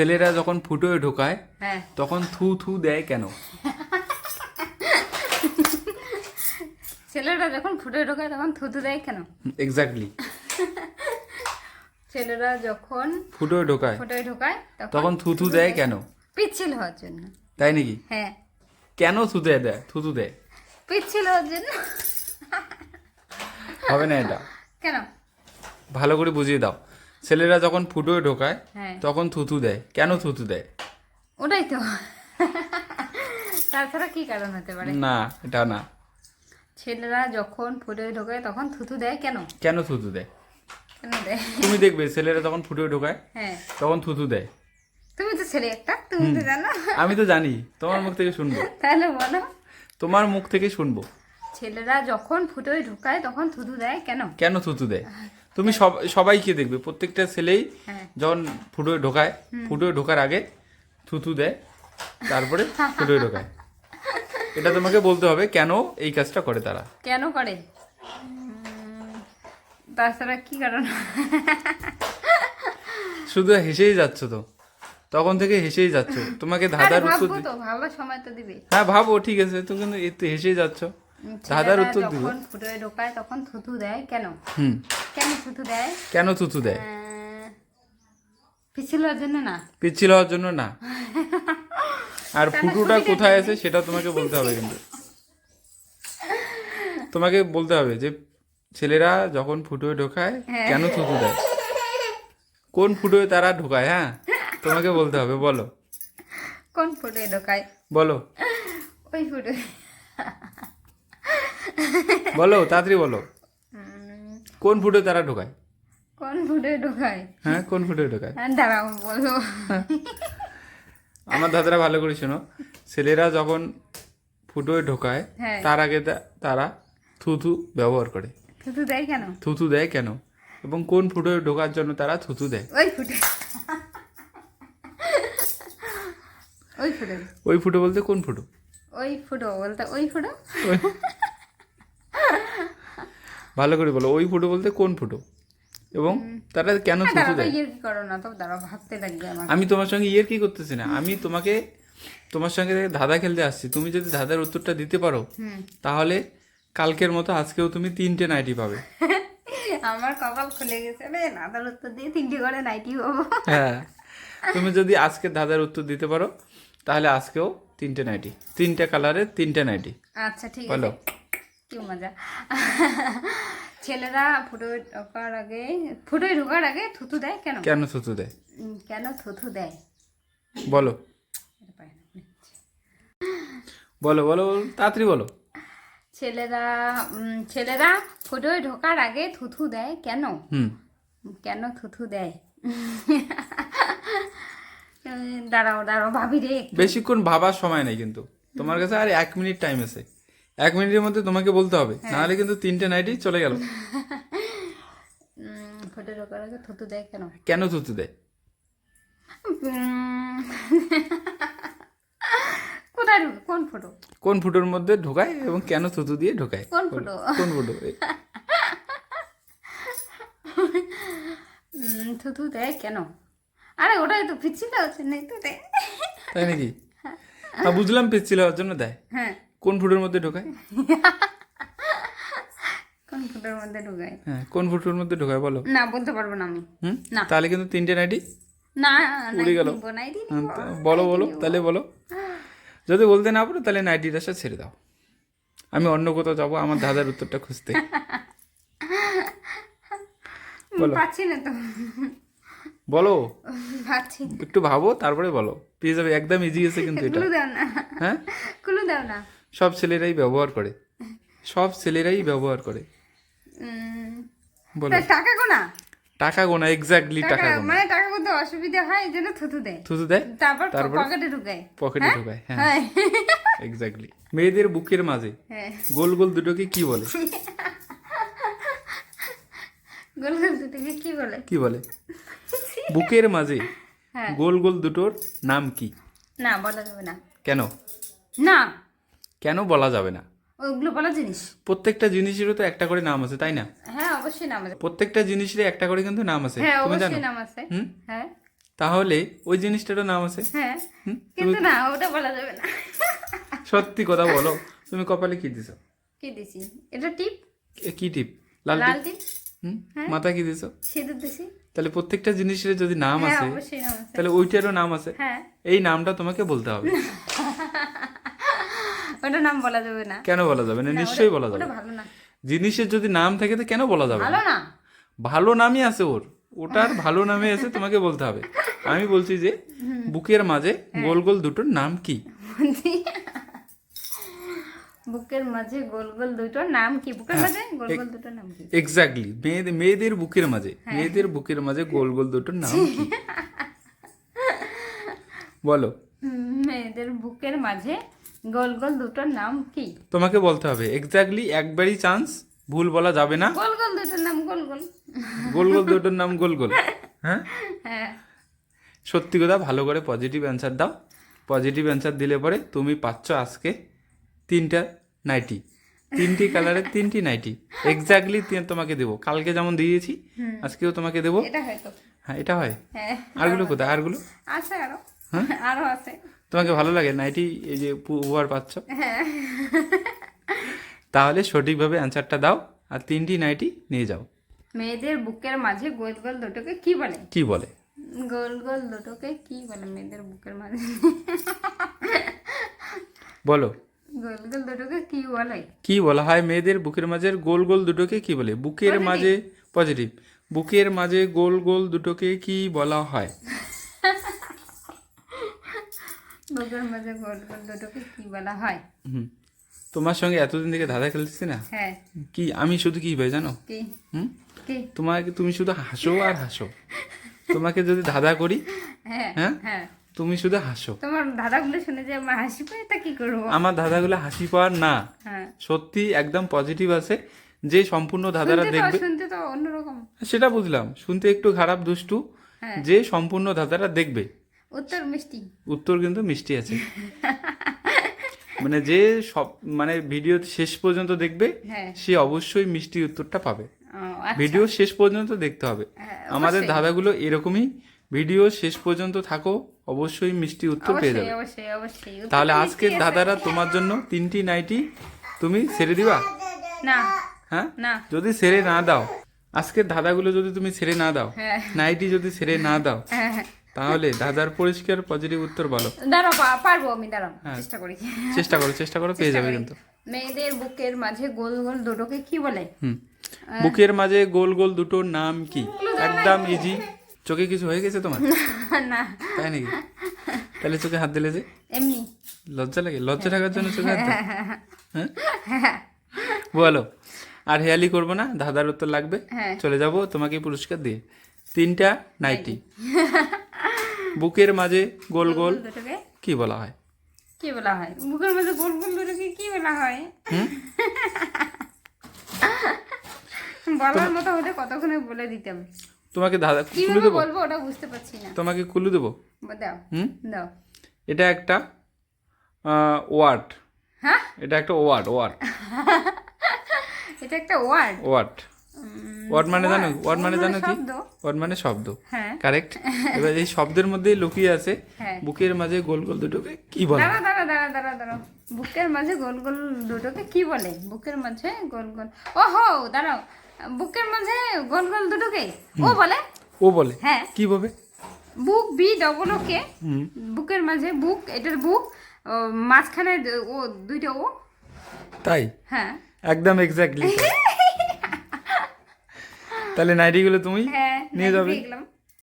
ছেলেরা যখন ফুটোয় ঢোকায় হ্যাঁ। তখন থু থু দেয় কেন? ছেলেরা যখন ফুটোয় ঢোকায় তখন থুতু দেয় কেন? এক্স্যাক্টলি ছেলেরা যখন ফুটোয় ঢোকায় ফুটোয় ঢোকায় তখন থু থু দেয় কেন? পিচ্ছিল হওয়ার জন্য। তাই নাকি? হ্যাঁ। কেন থুতে দেয়? থুতু দেয়। পিচ্ছিল হওয়ার জন্য। হবে না এটা। কেন? ভালো করে বুঝিয়ে দাও। ছেলেরা যখন ফুটোয় ঢোকায় হ্যাঁ। তখন থুতু দেয়। কেন থুতু দেয়? ওটাই তো। তাছাড়া কি কারণ হতে পারে? না এটা না। ছেলেরা যখন ফুটে ঢোকায় তখন থুতু দেয় কেন? কেন থুতু দেয়? কেন দেয়? তুমি দেখবে ছেলেরা যখন ফুটোয় ঢোকায় হ্যাঁ। তখন থুতু দেয়। তুমি তো ছেলে একটা তুমি তো জানো। আমি তো জানি তোমার মুখ থেকে শুনব। তাহলে বলো। তোমার মুখ থেকে শুনব। ছেলেরা যখন ফুটোয় ঢোকায় তখন থুতু দেয় কেন? কেন থুতু দেয়? তুমি সব সবাইকে দেখবে। প্রত্যেকটা ছেলেই হ্যাঁ। যখন ফুটোয় ঢোকায় ফুটোয় ঢোকার আগে থুতু দেয় তারপরে ফুটোয় ঢোকায়। এটা তোমাকে বলতে হবে কেন এই কাজটা করে তারা? কেন করে? তাছাড়া কি কারণ? শুধু হেসেই যাচ্ছ তো। তখন থেকে হেসেই যাচ্ছ। তোমাকে ধাঁধার উত্তর ভাবার সময় তো দিবে। হ্যাঁ ভাবো ঠিক আছে তো কিন্তু এতে হেসেই যাচ্ছ। ধাঁধার উত্তর দিবে। যখন ফুটোয় ঢোকায় তখন থুতু দেয় কেন? হুম। কেন থুতু দেয়? কেন থুতু দেয়? জন্য না। পিচ্ছিল হওয়ার জন্য না। আর ফুটুটা কোথায় আছে সেটা তোমাকে বলতে হবে কিন্তু। তোমাকে বলতে হবে যে ছেলেরা যখন ফুটোয় ঢোকায় হ্যাঁ। কেন থুতু দেয়? কোন ফুটোয় তারা ঢোকায় হ্যাঁ? তোমাকে বলতে হবে বলো। কোন ফুটোয় ঢোকায়? বলো। ওই ফুটোয়। বলো তাড়াতাড়ি বলো। কোন ফুটোয় তারা ঢোকায়? কোন ফুটে ঢোকায়? হ্যাঁ কোন ফুটোয় ঢোকায়? হ্যাঁ দাঁড়াও বলো আমার দাদারা ভালো করে শোনো। ছেলেরা যখন ফুটোয় ঢোকায় হ্যাঁ। তার আগে তারা থুথু ব্যবহার করে। থুতু দেয় কেন? থুথু দেয় কেন? এবং কোন ফুটোয় ঢোকার জন্য তারা থুতু দেয়? ওই ফুটে। ওই ফুটো। ওই ফুটো বলতে কোন ফুটো? ওই ফুটো বলতে ওই ফুটো? ভালো করে বলো ওই ফুটো বলতে কোন ফুটো? এবং তারা কেন থুতু দেয় আমি তোমার সঙ্গে ইয়ের কি করতেছি না? আমি তোমাকে তোমার সঙ্গে ধাঁধা খেলতে আসছি তুমি যদি ধাঁধার উত্তরটা দিতে পারো তাহলে কালকের মতো আজকেও তুমি তিনটে নাইটি পাবে। আমার কপাল খুলে গেছে রে নাদার উত্তর দিয়ে তিনটে করে নাইটি হব হ্যাঁ তুমি যদি আজকে ধাঁধার উত্তর দিতে পারো তাহলে আজকেও তিনটে নাইটি তিনটে কালারের তিনটে নাইটি। আচ্ছা ঠিক আছে। বলো কি মজা। ছেলেরা ফুটোয় ঢোকার আগে ফুটোয় ঢোকার আগে থুতু দেয় কেন? কেন থুতু দেয়? কেন থুতু দেয়? বলো। বলো বলো তাড়াতাড়ি বলো। ছেলেরা ছেলেরা ফুটোয় ঢোকার আগে থুথু দেয় কেন? কেন থুথু দেয়? দাঁড়াও দাঁড়াও ভাবি রে বেশিক্ষণ ভাবার সময় নেই কিন্তু। তোমার কাছে আর এক মিনিট টাইম আছে। এক মিনিটের মধ্যে তোমাকে বলতে হবে। নাহলে কিন্তু তিনটে নাইটি চলে গেল। উম, ফুটোয় ঢোকার আগে থুতু দেয় কেন? কেন থুতু দেয়? কোথায় কোন ফুটো? কোন ফুটোর মধ্যে ঢোকায় এবং কেন থুতু দিয়ে ঢোকায়? কোন ফুটো? কোন ফুটো? থুতু দেয় কেন? আরে ওটাই তো পিচ্ছিল হচ্ছে নেই তো দেয়। তাই নাকি? হ্যাঁ বুঝলাম পিচ্ছিল হওয়ার জন্য দেয়। হ্যাঁ। কোন ফুটোর মধ্যে ঢোকায়? কোন ফুটোর মধ্যে ঢুকায়? হ্যাঁ কোন ফুটোর মধ্যে ঢোকায় বলো। না বলতে পারব না আমি। হুম? না। তাহলে কিন্তু তিনটে নাইটি? না উড়ে গেল। হ্যাঁ, বলো বলো তাহলে বলো। যদি বলতে না পারো তাহলে নাইটির আশা ছেড়ে দাও। আমি অন্য কোথাও যাব আমার দাদার উত্তরটা খুঁজতে। বলো। পাচ্ছি না তো। বলো। পাচ্ছি। একটু ভাবো তারপরে বলো। পেয়ে যাবে একদম ইজি আছে কিন্তু এটা। কুলু দাও না। হ্যাঁ? কুলু দাও না। সব ছেলেরাই ব্যবহার করে। সব ছেলেরাই ব্যবহার করে। বলো। টাকা গোনা? টাকা গোনা এক্স্যাক্টলি টাকা গোনা। মানে টাকা করতে অসুবিধা হয় এই জন্য থুতু দেয়। থুতু দেয়? তারপর? পকেটে ঢুকায়। পকেটে ঢোকায় হ্যাঁ। হ্যাঁ। এক্স্যাক্টলি মেয়েদের বুকের মাঝে। হ্যাঁ। গোল গোল দুটোকে কি বলে? গোল গোল দুটোকে কি বলে? কি বলে? বুকের মাঝে হ্যাঁ। গোল গোল দুটোর নাম কি? না বলা যাবে না। কেন? না। কেন বলা যাবে না? ওগুলো বলা জিনিস। প্রত্যেকটা জিনিসেরও তো একটা করে নাম আছে তাই না? হ্যাঁ অবশ্যই নাম আছে। প্রত্যেকটা জিনিসেরই একটা করে কিন্তু নাম আছে হ্যাঁ তুমি জানো? অবশ্যই নাম আছে। হ্যাঁ। তাহলে ওই জিনিসটারও নাম আছে? হ্যাঁ। কিন্তু না ওটা বলা যাবে না। সত্যি কথা বলো তুমি কপালে কি দিছো? কি দিছি? এটা টিপ? কি টিপ? লাল টিপ? হুম? মাথা কি দিছো? সিঁদুর দিছি। তাহলে প্রত্যেকটা জিনিসের যদি নাম হ্যাঁ আছে নাম আছে। তাহলে ওইটারও নাম আছে। হ্যাঁ। এই নামটা তোমাকে বলতে হবে। ওটা নাম বলা যাবে না। কেন বলা যাবে না? নিশ্চয়ই বলা যাবে। ভালো না। জিনিসের যদি নাম থাকে তো কেন বলা যাবে ভালো না। ভালো নামই আছে ওর। ওটার ভালো নামে আছে তোমাকে বলতে হবে। আমি বলছি যে বুকের মাঝে গোল গোল দুটোর নাম কি? বুকের মাঝে গোল গোল দুটোর নাম কি? বুকের হ্যাঁ, মাঝে গোল গোল দুটোর নাম কি? এক্স্যাক্টলি মেয়েদের মেয়েদের বুকের মাঝে। হ্যাঁ। মেয়েদের বুকের মাঝে গোল গোল দুটোর নাম কি? বলো। মেয়েদের বুকের মাঝে গোল গোল দুটোর নাম কি? তোমাকে বলতে হবে এক্স্যাক্টলি একবারই চান্স ভুল বলা যাবে না। গোল গোল দুটোর নাম গোল গোল। গোল গোল দুটোর নাম গোল গোল। হ্যাঁ? হ্যাঁ। সত্যি কথা ভালো করে পজিটিভ অ্যান্সার দাও। পজিটিভ অ্যান্সার দিলে পরে তুমি পাচ্ছ আজকে তিনটা নাইটি তিনটি কালারের তিনটি নাইটি এক্স্যাক্টলি তোমাকে দেবো। কালকে যেমন দিয়েছি আজকেও তোমাকে দেবো। হ্যাঁ এটা হয়। হ্যাঁ। আরগুলো কোথায়? আরগুলো? আছে আরও। হ্যাঁ? আরও আছে। তোমাকে ভালো লাগে? নাইটি এই যে উপহার পাচ্ছ? হ্যাঁ। তাহলে সঠিকভাবে অ্যান্সারটা দাও আর তিনটি নাইটি নিয়ে যাও। মেয়েদের বুকের মাঝে গোল গোল দুটোকে কি বলে? কি বলে? গোল গোল দুটোকে কি বলে মেয়েদের বুকের মাঝে? বলো। গোল গোল দুটোকে কি বলে? কি বলা হয় মেয়েদের বুকের মাঝে? গোল গোল দুটোকে কি বলে? বুকের মাঝে পজিটিভ বুকের মাঝে গোল গোল দুটোকে কি বলা হয়? বুকের মাঝে গোল গোল দুটোকে কি বলা হয়? হুম। তোমার সঙ্গে এতদিন থেকে ধাঁধা খেলতেছি না? হ্যাঁ। কি আমি শুধু কি ভাই জানো? কি? হুম? কি? তোমাকে তুমি শুধু হাসো আর হাসো। তোমাকে যদি ধাঁধা করি হ্যাঁ হ্যাঁ? হ্যাঁ। তুমি শুধু হাসো। তোমার দাদাগুলো শুনে যে আমার হাসি পায় তা কি করব? আমার ধাঁধাগুলো হাসি পাওয়ার না। হ্যাঁ। সত্যি একদম পজিটিভ আছে। যে সম্পূর্ণ তো দেখবে শুনতে তো অন্যরকম। সেটা বুঝলাম। শুনতে একটু খারাপ দুষ্টু। হ্যাঁ। যে সম্পূর্ণ ধাঁধারা দেখবে। উত্তর মিষ্টি। উত্তর কিন্তু মিষ্টি আছে। মানে যে সব মানে ভিডিও শেষ পর্যন্ত দেখবে হ্যাঁ। সে অবশ্যই মিষ্টি উত্তরটা পাবে। আচ্ছা। ভিডিও শেষ পর্যন্ত দেখতে হবে। হ্যাঁ, আমাদের। ধাঁধাগুলো এরকমই। ভিডিও শেষ পর্যন্ত থাকো অবশ্যই মিষ্টি উত্তর পেয়ে যাবে। তাহলে আজকের আছে। তোমার জন্য তিনটি নাইটি তুমি ছেড়ে দিবা? না। হ্যাঁ? না। যদি ছেড়ে না দাও আজকের ধাঁধাগুলো যদি তুমি ছেড়ে না দাও হ্যাঁ। নাইটি যদি ছেড়ে না দাও। তাহলে ধাঁধার পরিষ্কার পজিটিভ উত্তর বলো। দাঁড়াও পা- পারব আমি দাঁড়াও হ্যাঁ। চেষ্টা করি। চেষ্টা করো চেষ্টা করো পেয়ে যাবে কিন্তু। মেয়েদের বুকের মাঝে গোল গোল দুটোকে কি বলে? হুম। বুকের মাঝে গোল গোল দুটোর নাম কি? একদম ইজি চোখে কিছু হয়ে গেছে তোমার? না তাই নাকি? তাহলে চোখে হাত দিলে যে? এমনি। লজ্জা লাগে? লজ্জা থাকার জন্য চোখে হাত দাও? হ্যাঁ? বলো। আর হেয়ালি করব না দাদার উত্তর লাগবে। হ্যাঁ। চলে যাব তোমাকে পুরস্কার দিয়ে। তিনটা নাইটি। বুকের মাঝে গোল গোল কি বলা হয়? কি বলা হয়? বুকের মাঝে গোল গোল দুটোকে কি বলা হয়? হুম? বলার মতো হলে কতক্ষণে বলে দিতাম? তোমাকে দাদা কুলু দেবো? বলব ওটা বুঝতে পারছি না। তোমাকে কুলু দেবো? দাও। হুম? দাও। এটা একটা ওয়ার্ড। হ্যাঁ? এটা একটা ওয়ার্ড ওয়ার্ড। এটা একটা ওয়ার্ড। ওয়ার্ড। ওয়ার্ড মানে জানো? ওয়ার্ড মানে জানো কি? ওয়ার্ড মানে শব্দ। হ্যাঁ। কারেক্ট এবার এই শব্দের মধ্যেই লুকিয়ে আছে হ্যাঁ। বুকের মাঝে গোল গোল দুটোকে কি বলে? দাঁড়া দাঁড়া দাঁড়া দাঁড়া দাঁড়া বুকের মাঝে গোল গোল দুটোকে কি বলে? বুকের মাঝে গোল গোল ও হো দাঁড়াও। বুকের মাঝে গোল গোল দুটোকে? ও বলে? ও বলে। হ্যাঁ। কি বলে? বুক বি ডবল ওকে বুকের মাঝে বুক এটার বুক মাঝখানে ও দুইটা ও। তাই? হ্যাঁ। একদম এক্স্যাক্টলি তাহলে নাইটিগুলো তুমি হ্যাঁ নিয়ে যাবে।